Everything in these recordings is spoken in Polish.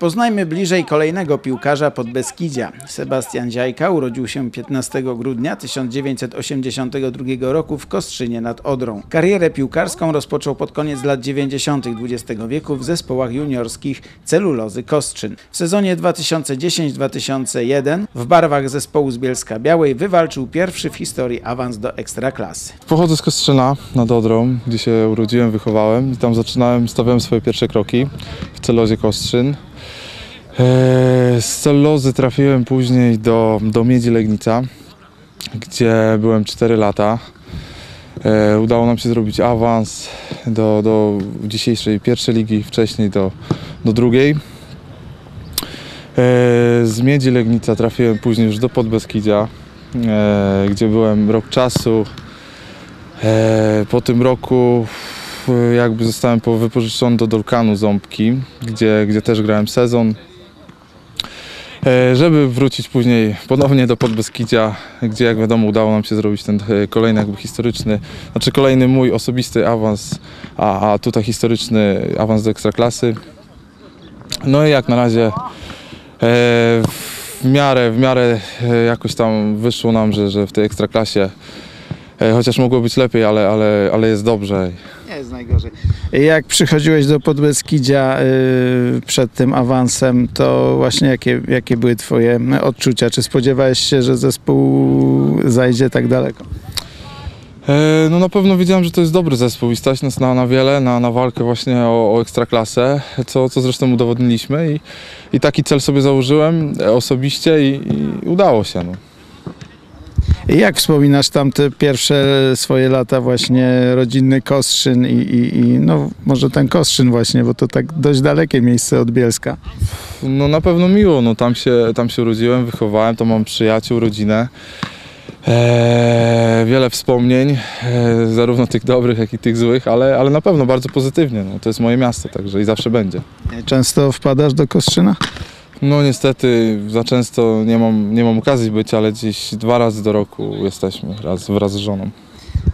Poznajmy bliżej kolejnego piłkarza Podbeskidzia. Sebastian Dziajka urodził się 15 grudnia 1982 roku w Kostrzynie nad Odrą. Karierę piłkarską rozpoczął pod koniec lat 90. XX wieku w zespołach juniorskich Celulozy Kostrzyn. W sezonie 2010-2001 w barwach zespołu z Bielska Białej wywalczył pierwszy w historii awans do Ekstraklasy. Pochodzę z Kostrzyna nad Odrą, gdzie się urodziłem, wychowałem i tam zaczynałem, stawiałem swoje pierwsze kroki w celozie Kostrzyn. Eee, Z celozy trafiłem później do, do Miedzi Legnica, gdzie byłem 4 lata. Eee, Udało nam się zrobić awans do, do dzisiejszej pierwszej ligi, wcześniej do, do drugiej. Eee, Z Miedzi Legnica trafiłem później już do Podbeskidzia, gdzie byłem rok czasu. Po tym roku jakby zostałem po- wypożyczony do Dolkanu Ząbki, gdzie, gdzie też grałem sezon. Eee, Żeby wrócić później ponownie do Podbeskidzia, gdzie jak wiadomo udało nam się zrobić ten e, kolejny jakby historyczny, znaczy kolejny mój osobisty awans, a, a tutaj historyczny awans do Ekstraklasy. No i jak na razie e, w miarę, w miarę e, jakoś tam wyszło nam, że, że w tej Ekstraklasie E, Chociaż mogło być lepiej, ale, ale, ale jest dobrze. Jest najgorzej. Jak przychodziłeś do Podbeskidzia y, przed tym awansem, to właśnie jakie, jakie były twoje odczucia? Czy spodziewałeś się, że zespół zajdzie tak daleko? E, No na pewno wiedziałem, że to jest dobry zespół i stać nas na, na wiele, na, na walkę właśnie o, o ekstraklasę, co, co zresztą udowodniliśmy i, i taki cel sobie założyłem e, osobiście i, i udało się. No. I Jak wspominasz tamte pierwsze swoje lata właśnie rodzinny Kostrzyn i, i, i no może ten Kostrzyn właśnie, bo to tak dość dalekie miejsce od Bielska. no na pewno miło, no tam się, tam się urodziłem, wychowałem, to mam przyjaciół, rodzinę. E, wiele wspomnień, e, zarówno tych dobrych, jak i tych złych, ale, ale na pewno bardzo pozytywnie. No, to jest moje miasto, także i zawsze będzie. Często wpadasz do Kostrzyna? No niestety za często nie mam, nie mam okazji być, ale gdzieś dwa razy do roku jesteśmy raz, wraz z żoną.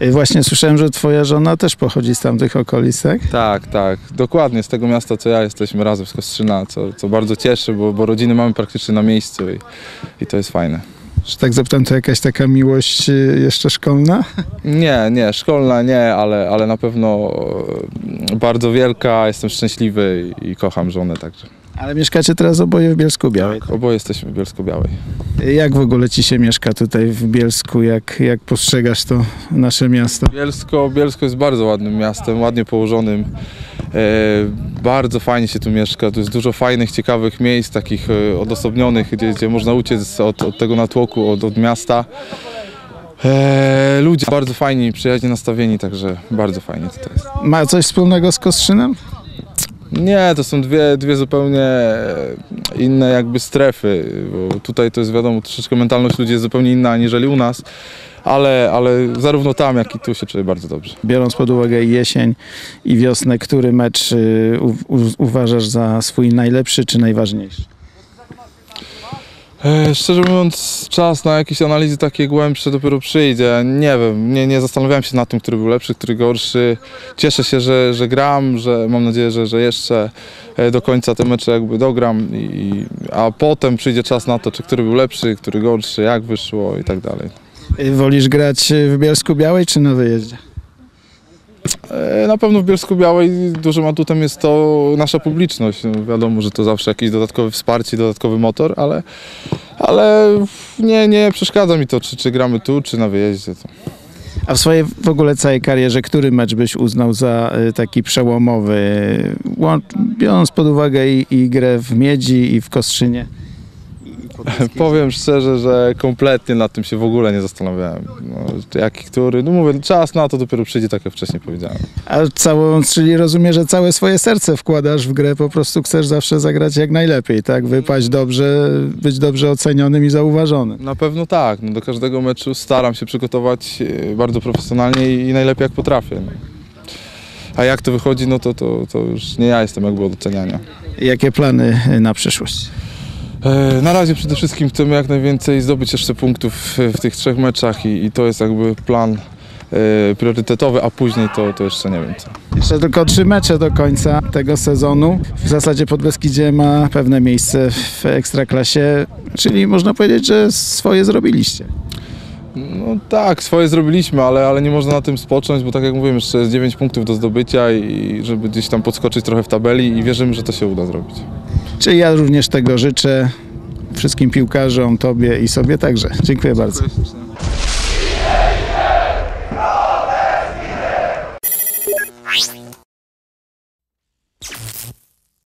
Y, Właśnie słyszałem, że twoja żona też pochodzi z tamtych okolic, tak? Tak, tak, dokładnie z tego miasta co ja jesteśmy razem z Kostrzyna, co, co bardzo cieszy, bo, bo rodziny mamy praktycznie na miejscu i, i to jest fajne. Że tak zapytam, to jakaś taka miłość y, jeszcze szkolna? Nie, nie, szkolna nie, ale, ale na pewno e, bardzo wielka, jestem szczęśliwy i kocham żonę także. Ale mieszkacie teraz oboje w Bielsku Białej. Oboje jesteśmy w Bielsko-Białej. Jak w ogóle ci się mieszka tutaj w Bielsku? Jak, jak postrzegasz to nasze miasto? Bielsko, Bielsko jest bardzo ładnym miastem, ładnie położonym. E, bardzo fajnie się tu mieszka. Tu jest dużo fajnych, ciekawych miejsc, takich e, odosobnionych, gdzie, gdzie można uciec od, od tego natłoku, od, od miasta. E, ludzie bardzo fajni, przyjaźnie nastawieni, także bardzo fajnie tutaj jest. Ma coś wspólnego z Kostrzynem? Nie, to są dwie, dwie zupełnie inne jakby strefy, bo tutaj to jest wiadomo, troszeczkę mentalność ludzi jest zupełnie inna aniżeli u nas, ale, ale zarówno tam, jak i tu się czuję bardzo dobrze. Biorąc pod uwagę jesień i wiosnę, który mecz y, u, u, uważasz za swój najlepszy czy najważniejszy? E, Szczerze mówiąc, czas na jakieś analizy takie głębsze dopiero przyjdzie. Nie wiem, nie, nie zastanawiałem się nad tym, który był lepszy, który gorszy. Cieszę się, że, że gram, że mam nadzieję, że, że jeszcze e, do końca te mecze jakby dogram, i, a potem przyjdzie czas na to, czy który był lepszy, który gorszy, jak wyszło i tak dalej. Wolisz grać w Bielsku Białej czy na wyjeździe? Na pewno w Bielsku Białej dużym atutem jest to nasza publiczność. No wiadomo, że to zawsze jakieś dodatkowe wsparcie, dodatkowy motor, ale, ale nie, nie przeszkadza mi to, czy, czy gramy tu, czy na wyjeździe. To. A w swojej w ogóle całej karierze, który mecz byś uznał za y, taki przełomowy, biorąc pod uwagę i, i grę w Miedzi i w Kostrzynie? Powiem szczerze, że kompletnie nad tym się w ogóle nie zastanawiałem. No, jaki, który, no mówię, czas na to dopiero przyjdzie, tak jak wcześniej powiedziałem. A całą, czyli rozumiem, że całe swoje serce wkładasz w grę, po prostu chcesz zawsze zagrać jak najlepiej, tak? Wypaść dobrze, być dobrze ocenionym i zauważonym. Na pewno tak, no, do każdego meczu staram się przygotować e, bardzo profesjonalnie i, najlepiej jak potrafię. No. A jak to wychodzi, no to, to, to już nie ja jestem jakby od oceniania. Jakie plany na przyszłość? E, Na razie przede wszystkim chcemy jak najwięcej zdobyć jeszcze punktów w, tych trzech meczach i, i to jest jakby plan e, priorytetowy, a później to, to jeszcze nie wiem co. Jeszcze tylko trzy mecze do końca tego sezonu. W zasadzie Podbeskidzie ma pewne miejsce w Ekstraklasie, czyli można powiedzieć, że swoje zrobiliście. No tak, swoje zrobiliśmy, ale, ale nie można na tym spocząć, bo tak jak mówiłem, jeszcze jest 9 punktów do zdobycia i żeby gdzieś tam podskoczyć trochę w tabeli i wierzymy, że to się uda zrobić. Czyli ja również tego życzę wszystkim piłkarzom, tobie i sobie także. Dziękuję bardzo.